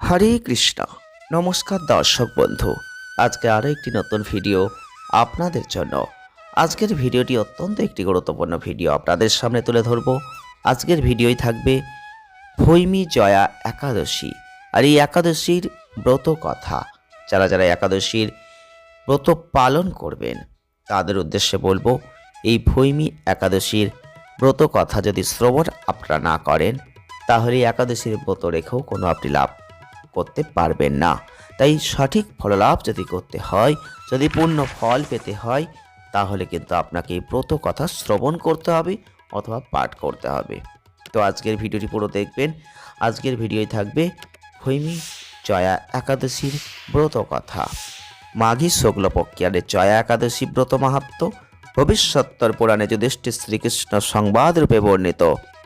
হরে কৃষ্ণ। নমস্কার দর্শক বন্ধু। আজকে আরও একটি নতুন ভিডিও আপনাদের জন্য। আজকের ভিডিওটি অত্যন্ত একটি গুরুত্বপূর্ণ ভিডিও আপনাদের সামনে তুলে ধরব। আজকের ভিডিওই থাকবে ভৈমী জয়া একাদশী। আর এই একাদশীর ব্রত কথা। যারা যারা একাদশীর ব্রত পালন করবেন, তাদের উদ্দেশ্যে বলব, এই ভৈমী একাদশীর ব্রত কথা যদি শ্রবণ আপনারা না করেন, তাহলে একাদশীর ব্রত রেখেও কোনো আপনি লাভ করতে পারবেন না। তাই সঠিক ফললাভ যদি করতে হয়, যদি পূর্ণ ফল পেতে হয়, তাহলে কিন্তু আপনাকে ব্রত কথা শ্রবণ করতে হবে অথবা পাঠ করতে হবে। তো আজকের ভিডিওটি পুরো দেখবেন। আজকের ভিডিওই থাকবে হৈমি জয়া একাদশীর ব্রত কথা। মাঘী শুক্লপক্ষিয়ারে জয়া একাদশী ব্রত মাহাত্ম ভবিষ্যত্তর পুরাণে যুধিষ্ঠির শ্রীকৃষ্ণ সংবাদ রূপে বর্ণিত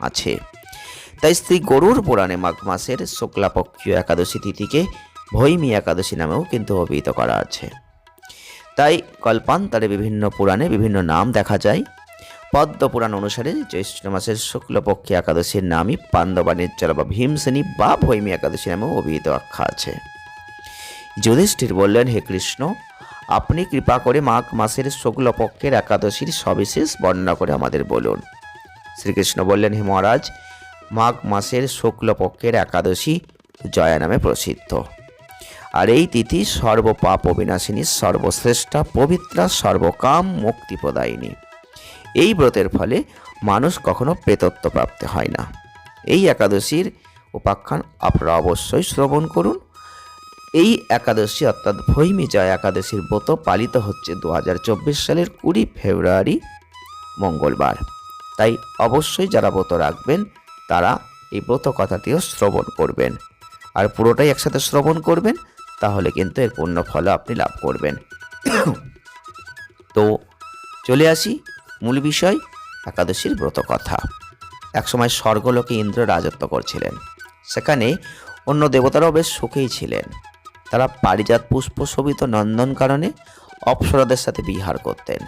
আছে। তাই স্ত্রী গরুর পুরাণে মাঘ মাসের শুক্লাপক্ষীয় একাদশী তিথিকে ভৈমী একাদশী নামেও কিন্তু অভিহিত করা আছে। তাই কল্পান্তরে বিভিন্ন পুরাণে বিভিন্ন নাম দেখা যায়। পদ্ম পুরাণ অনুসারে জ্যৈষ্ঠ মাসের শুক্লপক্ষী একাদশীর নামই পাণ্ডবাণিজ্যর বা ভীমসেনী বা ভৈমী একাদশী নামেও অভিহিত আখ্যা আছে। যুধিষ্ঠির বললেন, হে কৃষ্ণ, আপনি কৃপা করে মাঘ মাসের শুক্লপক্ষের একাদশীর সবিশেষ বর্ণনা করে আমাদের বলুন। শ্রীকৃষ্ণ বললেন, হে মহারাজ মাঘ মাসের শুক্লপক্ষের একাদশী জয়া নামে প্রসিদ্ধ। আর এই তিথি সর্বপাপ বিনাশিনী সর্বশ্রেষ্ঠা, পবিত্রা, সর্বকাম মুক্তি প্রদায়িনী এই ব্রতের ফলে মানুষ কখনো প্রেতত্ব প্রাপ্ত হয় না। এই একাদশীর উপাখ্যান আপনারা অবশ্যই শ্রবণ করুন। এই একাদশী অর্থাৎ ভৈমী জয় একাদশীর ব্রত পালিত হচ্ছে দু হাজার চব্বিশ সালের কুড়ি ফেব্রুয়ারি মঙ্গলবার। তাই অবশ্যই যারা ব্রত রাখবেন তারা এই ব্রত কথাটিও শ্রবণ করবেন। আর পুরোটাই একসাথে শ্রবণ করবেন, তাহলে কিন্তু এর পূর্ণ ফল আপনি লাভ করবেন। তো চলে আসি মূল বিষয়, একাদশীর ব্রত কথা। একসময় স্বর্গলোকে ইন্দ্র রাজত্ব করছিলেন। সেখানে অন্য দেবতারাও বেশ সুখেই ছিলেন। তারা পারিজাত পুষ্প শোভিত নন্দন কারণে অপ্সরাদের সাথে বিহার করতেন।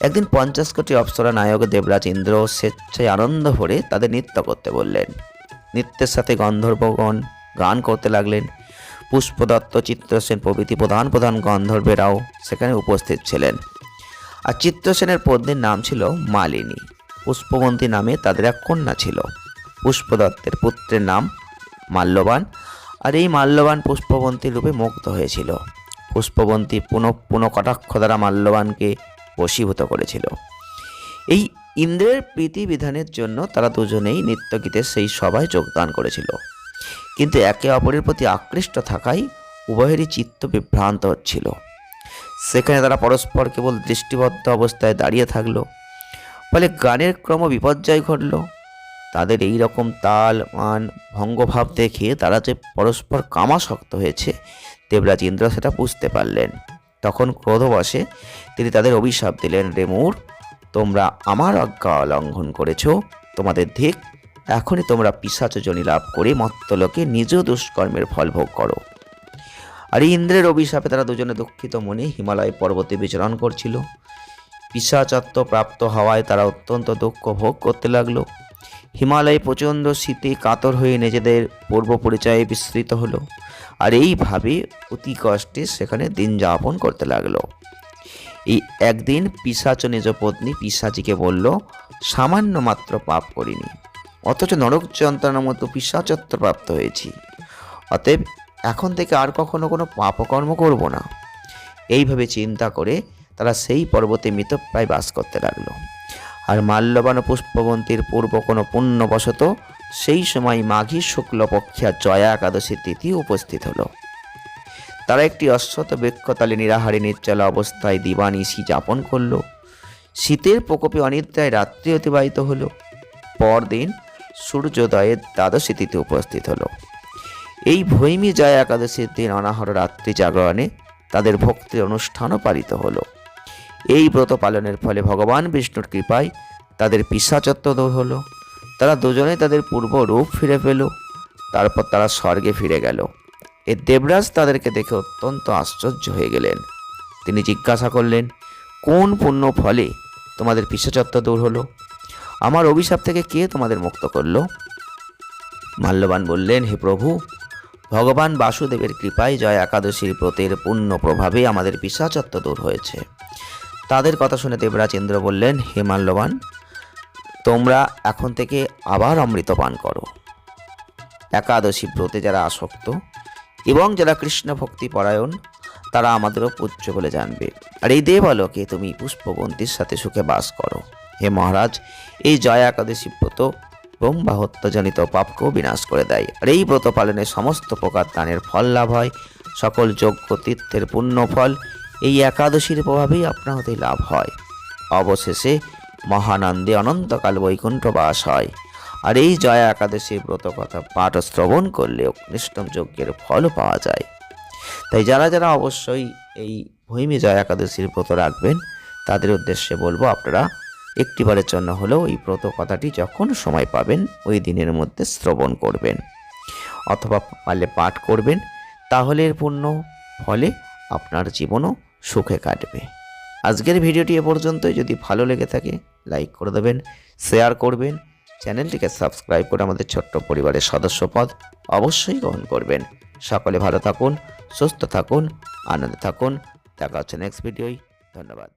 একদিন পঞ্চাশ কোটি অপ্সরা নায়ক দেবরাজ ইন্দ্র স্বেচ্ছায় আনন্দ ভরে তাদের নৃত্য করতে বললেন। নৃত্যের সাথে গন্ধর্বগণ গান করতে লাগলেন। পুষ্পদত্ত চিত্রসেন প্রভৃতি প্রধান প্রধান গন্ধর্বেরাও সেখানে উপস্থিত ছিলেন। আর চিত্রসেনের পত্নীর নাম ছিল মালিনী। পুষ্পবন্তী নামে তাদের এক কন্যা ছিল। পুষ্পদত্তের পুত্রের নাম মাল্যবান। আর এই মাল্যবান পুষ্পবন্তী রূপে মুগ্ধ হয়েছিল। পুষ্পবন্তী পুনঃ পুনঃ কটাক্ষ দ্বারা মাল্যবানকে বশীভূত করেছিল। এই ইন্দ্রের প্রীতি বিধানের জন্য তারা দুজনেই নৃত্যগীতের সেই সভায় যোগদান করেছিল। কিন্তু একে অপরের প্রতি আকৃষ্ট থাকায় উভয়েরই চিত্ত বিভ্রান্ত হচ্ছিল সেখানে তারা পরস্পর কেবল দৃষ্টিবদ্ধ অবস্থায় দাঁড়িয়ে থাকল। ফলে গানের ক্রম বিপর্যয় ঘটল। তাদের এই রকম তাল, মান, ভঙ্গভাব দেখে তারা যে পরস্পর কামাসক্ত হয়েছে, দেবরাজ ইন্দ্র সেটা বুঝতে পারলেন। তখন ক্রোধবশে তিনি তাদের অভিশাপ দিলেন, রেমুর, তোমরা আমার আজ্ঞা লঙ্ঘন করেছ। তোমাদের ধিক এখনই তোমরা পিসাচজনী লাভ করে মত্তলোকে নিজ দুষ্কর্মের ফল ভোগ করো। আর ইন্দ্রের অভিশাপে তারা দুজনে দুঃখিত মনে হিমালয় পর্বতে বিচরণ করছিল। পিসাচত্ব প্রাপ্ত হওয়ায় তারা অত্যন্ত দুঃখ ভোগ করতে লাগল। হিমালয়ে প্রচণ্ড শীতে কাতর হয়ে নিজেদের পূর্ব পরিচয়ে বিস্তৃত হলো। আর এইভাবে অতি কষ্টে সেখানে দিন যাপন করতে লাগল। এই একদিন পিসাচ নিজ পত্নী পিসাচিকে বলল, সামান্য মাত্র পাপ করিনি, অথচ নরক যন্ত্রণার মতো পিসাচত্ব প্রাপ্ত হয়েছি। অতএব এখন থেকে আর কখনো কোনো পাপকর্ম করব না। এইভাবে চিন্তা করে তারা সেই পর্বতে মৃতপ্রায় বাস করতে লাগল। আর মাল্যবান পুষ্পবন্তীর পূর্ব কোনো পুণ্যবশত সেই সময় মাঘী শুক্লপক্ষা জয়া একাদশী তিথি উপস্থিত হলো। তারা একটি অশ্বত বৃক্ষতালে নিরাহারে নির্জলা অবস্থায় দিবানিশি যাপন করল। শীতের প্রকোপে অনিদ্রায় রাত্রি অতিবাহিত হলো। পরদিন সূর্যোদয়ের দ্বাদশী তিথি উপস্থিত হলো। এই ভৈমী জয়া একাদশীর দিন অনাহর রাত্রি জাগরণে তাদের ভক্তির অনুষ্ঠানও পালিত হলো। এই ব্রত পালনের ফলে ভগবান বিষ্ণুর কৃপায় তাদের পিসাচত্ব দূর হলো। তারা দুজনেই তাদের পূর্ব রূপ ফিরে পেল। তারপর তারা স্বর্গে ফিরে গেল। এ দেবরাজ তাদেরকে দেখে অত্যন্ত আশ্চর্য হয়ে গেলেন। তিনি জিজ্ঞাসা করলেন, কোন পুণ্য ফলে তোমাদের পিসাচত্ব দূর হলো? আমার অভিশাপ থেকে কে তোমাদের মুক্ত করল? মাল্যবান বললেন, হে প্রভু, ভগবান বাসুদেবের কৃপায় জয় একাদশীর ব্রতের পূর্ণ প্রভাবে আমাদের পিসাচত্ব দূর হয়েছে। তাদের কথা শুনে দেবরাজ ইন্দ্র বললেন, হে মাল্যবান, তোমরা এখন থেকে আবার অমৃত পান করো। একাদশী ব্রতে যারা আসক্ত এবং যারা কৃষ্ণ ভক্তি পরায়ণ, তারা আমাদেরও পূজ্য বলে জানবে। আর এই দেবালোকে তুমি পুষ্পবন্তির সাথে সুখে বাস করো। হে মহারাজ, এই জয় একাদশী ব্রত ব্রহ্মা হত্যাজনিত পাপকেও বিনাশ করে দেয়। আর এই ব্রত পালনে সমস্ত প্রকার দানের ফল লাভ হয়। সকল যোগ্য তীর্থের পুণ্য ফল এই একাদশীর প্রভাবেই আপনাদের লাভ হয়। অবশেষে মহানন্দে অনন্তকাল বৈকুণ্ঠ বাস হয়। আর এই জয়া একাদশীর ব্রত কথা পাঠ শ্রবণ করলে অগ্নিষ্টম যজ্ঞের ফলও পাওয়া যায়। তাই যারা যারা অবশ্যই এই ভূমি জয়া একাদশীর ব্রত রাখবেন, তাদের উদ্দেশ্যে বলব আপনারা একটিবারের জন্য হলেও এই ব্রত কথাটি যখন সময় পাবেন, ওই দিনের মধ্যে শ্রবণ করবেন। অথবা পারলে পাঠ করবেন, তাহলে এর পূর্ণ ফলে আপনার জীবনও সুখে কাটবে। আজকের ভিডিওটি এ পর্যন্তই। যদি ভালো লেগে থাকে, লাইক করে দেবেন, শেয়ার করবেন, চ্যানেলটিকে সাবস্ক্রাইব করে আমাদের ছোট্ট পরিবারের সদস্যপদ অবশ্যই গ্রহণ করবেন। সকলে ভালো থাকুন, সুস্থ থাকুন, আনন্দে থাকুন। দেখা হচ্ছে নেক্সট ভিডিওই ধন্যবাদ।